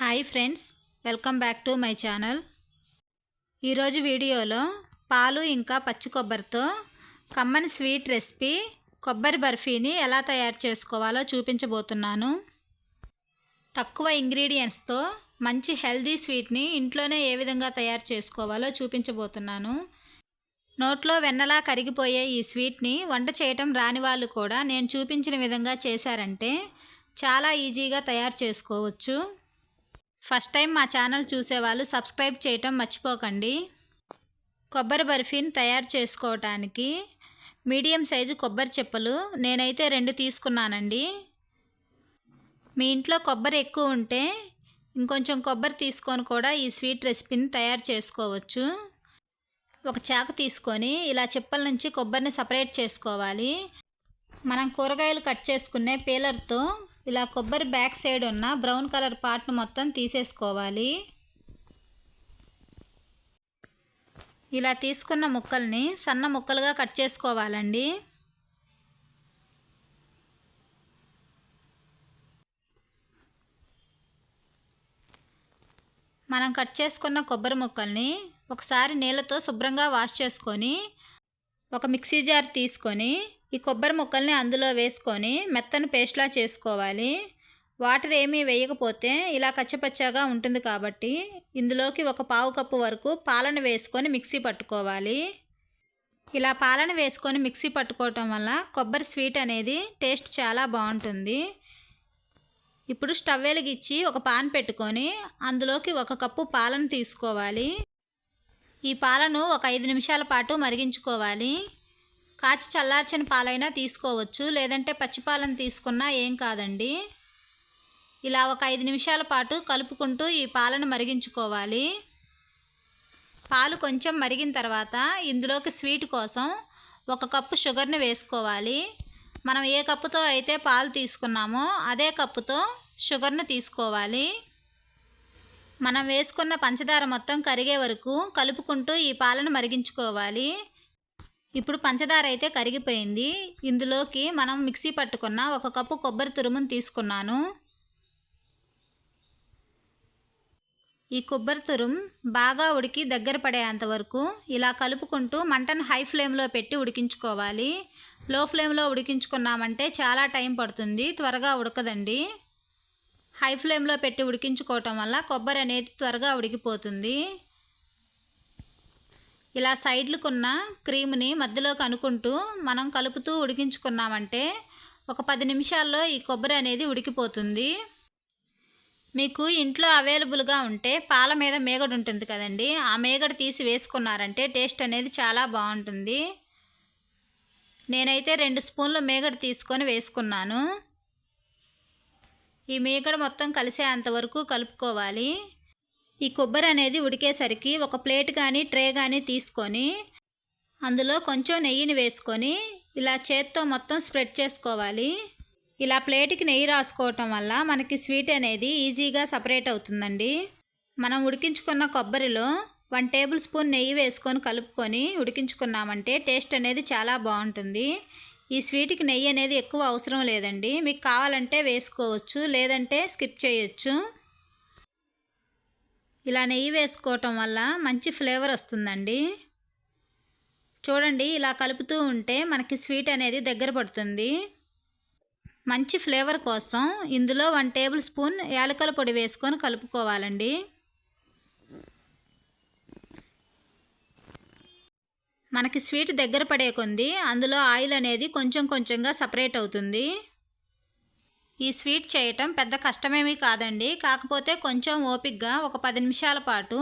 Hi friends welcome back to my channel. ఈరోజు వీడియోలో పాలు ఇంకా పచ్చి కొబ్బరితో కమ్మని స్వీట్ రెసిపీ కొబ్బరి బర్ఫీని ఎలా తయారు చేసుకోవాలో చూపించబోతున్నాను. తక్కువ ఇంగ్రీడియంట్స్తో మంచి హెల్దీ స్వీట్ని ఇంట్లోనే ఏ విధంగా తయారు చేసుకోవాలో చూపించబోతున్నాను. నోట్లో వెన్నలా కరిగిపోయే ఈ స్వీట్ని వంట చేయటం రాని వాళ్ళు కూడా నేను చూపించిన విధంగా చేశారంటే చాలా ఈజీగా తయారు చేసుకోవచ్చు. ఫస్ట్ టైం మా ఛానల్ చూసేవాళ్ళు సబ్స్క్రైబ్ చేయటం మర్చిపోకండి. కొబ్బరి బర్ఫీని తయారు చేసుకోవటానికి మీడియం సైజు కొబ్బరి చెప్పలు నేనైతే రెండు తీసుకున్నానండి. మీ ఇంట్లో కొబ్బరి ఎక్కువ ఉంటే ఇంకొంచెం కొబ్బరి తీసుకొని కూడా ఈ స్వీట్ రెసిపీని తయారు చేసుకోవచ్చు. ఒక చాకు తీసుకొని ఇలా చిప్పల నుంచి కొబ్బరిని సపరేట్ చేసుకోవాలి. మనం కూరగాయలు కట్ చేసుకునే పీలర్తో ఇలా కొబ్బరి బ్యాక్ సైడ్ ఉన్న బ్రౌన్ కలర్ పార్ట్ను మొత్తం తీసేసుకోవాలి. ఇలా తీసుకున్న ముక్కల్ని సన్న ముక్కలుగా కట్ చేసుకోవాలండి. మనం కట్ చేసుకున్న కొబ్బరి ముక్కల్ని ఒకసారి నీళ్ళతో శుభ్రంగా వాష్ చేసుకొని ఒక మిక్సీ జార్ తీసుకొని ఈ కొబ్బరి ముక్కల్ని అందులో వేసుకొని మెత్తని పేస్ట్లా చేసుకోవాలి. వాటర్ ఏమీ వేయకపోతే ఇలా కచ్చపచ్చగా ఉంటుంది కాబట్టి ఇందులోకి ఒక పావు కప్పు వరకు పాలను వేసుకొని మిక్సీ పట్టుకోవాలి. ఇలా పాలను వేసుకొని మిక్సీ పట్టుకోవటం వల్ల కొబ్బరి స్వీట్ అనేది టేస్ట్ చాలా బాగుంటుంది. ఇప్పుడు స్టవ్ వెలిగించి ఒక పాన్ పెట్టుకొని అందులోకి ఒక కప్పు పాలను తీసుకోవాలి. ఈ పాలను ఒక ఐదు నిమిషాల పాటు మరిగించుకోవాలి. కాచి చల్లార్చిన పాలైనా తీసుకోవచ్చు లేదంటే పచ్చిపాలను తీసుకున్నా ఏం కాదండి. ఇలా ఒక ఐదు నిమిషాల పాటు కలుపుకుంటూ ఈ పాలను మరిగించుకోవాలి. పాలు కొంచెం మరిగిన తర్వాత ఇందులోకి స్వీట్ కోసం ఒక కప్పు షుగర్ని వేసుకోవాలి. మనం ఏ కప్పుతో అయితే పాలు తీసుకున్నామో అదే కప్పుతో షుగర్ను తీసుకోవాలి. మనం వేసుకున్న పంచదార మొత్తం కరిగే వరకు కలుపుకుంటూ ఈ పాలను మరిగించుకోవాలి. ఇప్పుడు పంచదార అయితే కరిగిపోయింది. ఇందులోకి మనం మిక్సీ పట్టుకున్న ఒక కప్పు కొబ్బరి తురుమును తీసుకున్నాను. ఈ కొబ్బరి తురుం బాగా ఉడికి దగ్గర పడేంత వరకు ఇలా కలుపుకుంటూ మంటను హై ఫ్లేమ్లో పెట్టి ఉడికించుకోవాలి. లో ఫ్లేమ్లో ఉడికించుకున్నామంటే చాలా టైం పడుతుంది త్వరగా ఉడకదండి. హై ఫ్లేమ్లో పెట్టి ఉడికించుకోవటం వల్ల కొబ్బరి అనేది త్వరగా ఉడికిపోతుంది. ఇలా సైడ్లకున్న క్రీమ్ని మధ్యలోకి అనుకుంటూ మనం కలుపుతూ ఉడికించుకున్నామంటే ఒక పది నిమిషాల్లో ఈ కొబ్బరి అనేది ఉడికిపోతుంది. మీకు ఇంట్లో అవైలబుల్గా ఉంటే పాల మీద మేగడ ఉంటుంది కదండి. ఆ మేగడ తీసి వేసుకున్నారంటే టేస్ట్ అనేది చాలా బాగుంటుంది. నేనైతే రెండు స్పూన్లు మేగడ తీసుకొని వేసుకున్నాను. ఈ మేగడ మొత్తం కలిసేంత వరకు కలుపుకోవాలి. ఈ కొబ్బరి అనేది ఉడికేసరికి ఒక ప్లేట్ కానీ ట్రే కానీ తీసుకొని అందులో కొంచెం నెయ్యిని వేసుకొని ఇలా చేత్తో మొత్తం స్ప్రెడ్ చేసుకోవాలి. ఇలా ప్లేట్కి నెయ్యి రాసుకోవటం వల్ల మనకి స్వీట్ అనేది ఈజీగా సపరేట్ అవుతుందండి. మనం ఉడికించుకున్న కొబ్బరిలో వన్ టేబుల్ స్పూన్ నెయ్యి వేసుకొని కలుపుకొని ఉడికించుకున్నామంటే టేస్ట్ అనేది చాలా బాగుంటుంది. ఈ స్వీట్కి నెయ్యి అనేది ఎక్కువ అవసరం లేదండి. మీకు కావాలంటే వేసుకోవచ్చు లేదంటే స్కిప్ చేయొచ్చు. ఇలా నెయ్యి వేసుకోవటం వల్ల మంచి ఫ్లేవర్ వస్తుందండి. చూడండి ఇలా కలుపుతూ ఉంటే మనకి స్వీట్ అనేది దగ్గర పడుతుంది. మంచి ఫ్లేవర్ కోసం ఇందులో వన్ టేబుల్ స్పూన్ యాలకల పొడి వేసుకొని కలుపుకోవాలండి. మనకి స్వీట్ దగ్గర పడే కొంది అందులో ఆయిల్ అనేది కొంచెం కొంచెంగా సపరేట్ అవుతుంది. ఈ స్వీట్ చేయటం పెద్ద కష్టమేమీ కాదండి. కాకపోతే కొంచెం ఓపిక్గా ఒక పది నిమిషాల పాటు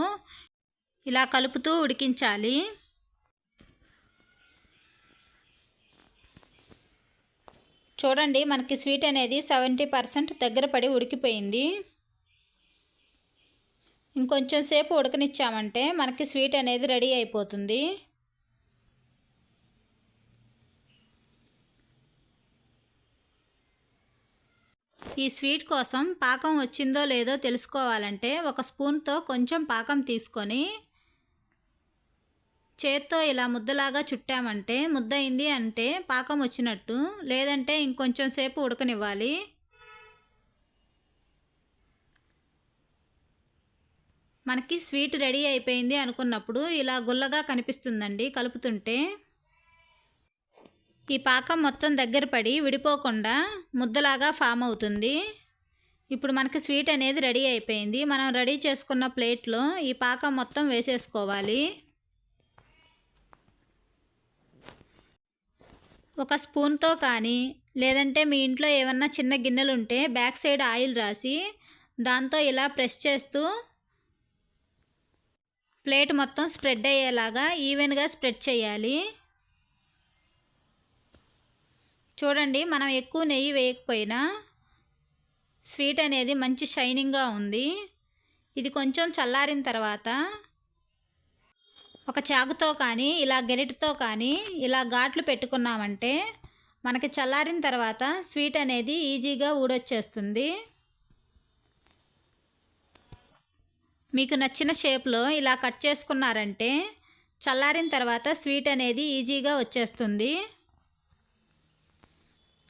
ఇలా కలుపుతూ ఉడికించాలి. చూడండి మనకి స్వీట్ అనేది సెవెంటీ పర్సెంట్ దగ్గర పడి ఉడికిపోయింది. ఇంకొంచెం సేపు ఉడకనిచ్చామంటే మనకి స్వీట్ అనేది రెడీ అయిపోతుంది. ఈ స్వీట్ కోసం పాకం వచ్చిందో లేదో తెలుసుకోవాలంటే ఒక స్పూన్తో కొంచెం పాకం తీసుకొని చేత్తో ఇలా ముద్దలాగా చుట్టామంటే ముద్ద అయింది అంటే పాకం వచ్చినట్టు లేదంటే ఇంకొంచెం సేపు ఉడకనివ్వాలి. మనకి స్వీట్ రెడీ అయిపోయింది అనుకున్నప్పుడు ఇలా గుల్లగా కనిపిస్తుందండి కలుపుతుంటే. ఈ పాకం మొత్తం దగ్గర పడి విడిపోకుండా ముద్దలాగా ఫామ్ అవుతుంది. ఇప్పుడు మనకి స్వీట్ అనేది రెడీ అయిపోయింది. మనం రెడీ చేసుకున్న ప్లేట్లో ఈ పాకం మొత్తం వేసేసుకోవాలి. ఒక స్పూన్తో కానీ లేదంటే మీ ఇంట్లో ఏమన్నా చిన్న గిన్నెలు ఉంటే బ్యాక్ సైడ్ ఆయిల్ రాసి దాంతో ఇలా ప్రెస్ చేస్తూ ప్లేట్ మొత్తం స్ప్రెడ్ అయ్యేలాగా ఈవెన్గా స్ప్రెడ్ చేయాలి. చూడండి మనం ఎక్కువ నెయ్యి వేయకపోయినా స్వీట్ అనేది మంచి షైనింగ్గా ఉంది. ఇది కొంచెం చల్లారిన తర్వాత ఒక చాకుతో కానీ ఇలా గెరిటితో కానీ ఇలా ఘాట్లు పెట్టుకున్నామంటే మనకి చల్లారిన తర్వాత స్వీట్ అనేది ఈజీగా ఊడొచ్చేస్తుంది. మీకు నచ్చిన షేప్లో ఇలా కట్ చేసుకున్నారంటే చల్లారిన తర్వాత స్వీట్ అనేది ఈజీగా వచ్చేస్తుంది.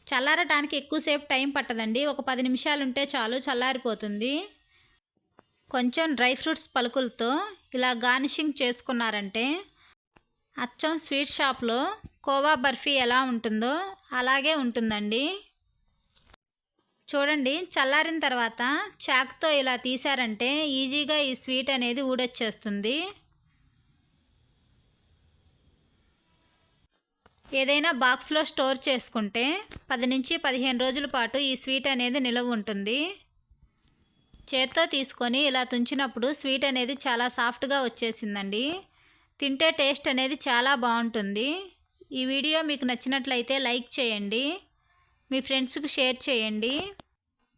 చల్లారటానికి ఎక్కువసేపు టైం పట్టదండి. ఒక పది నిమిషాలు ఉంటే చాలు చల్లారిపోతుంది. కొంచెం డ్రై ఫ్రూట్స్ పలుకులతో ఇలా గార్నిషింగ్ చేసుకున్నారంటే అచ్చం స్వీట్ షాప్లో కోవా బర్ఫీ ఎలా ఉంటుందో అలాగే ఉంటుందండి. చూడండి చల్లారిన తర్వాత చాక్తో ఇలా తీసారంటే ఈజీగా ఈ స్వీట్ అనేది ఊడొచ్చేస్తుంది. ఏదైనా బాక్స్లో స్టోర్ చేసుకుంటే పది నుంచి పదిహేను రోజుల పాటు ఈ స్వీట్ అనేది నిలవ ఉంటుంది. చేత్తో తీసుకొని ఇలా తుంచినప్పుడు స్వీట్ అనేది చాలా సాఫ్ట్గా వచ్చేసిందండి. తింటే టేస్ట్ అనేది చాలా బాగుంటుంది. ఈ వీడియో మీకు నచ్చినట్లయితే లైక్ చేయండి. మీ ఫ్రెండ్స్కి షేర్ చేయండి.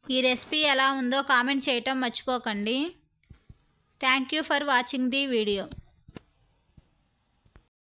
ఈ రెసిపీ ఎలా ఉందో కామెంట్ చేయటం మర్చిపోకండి. Thank you for watching the video.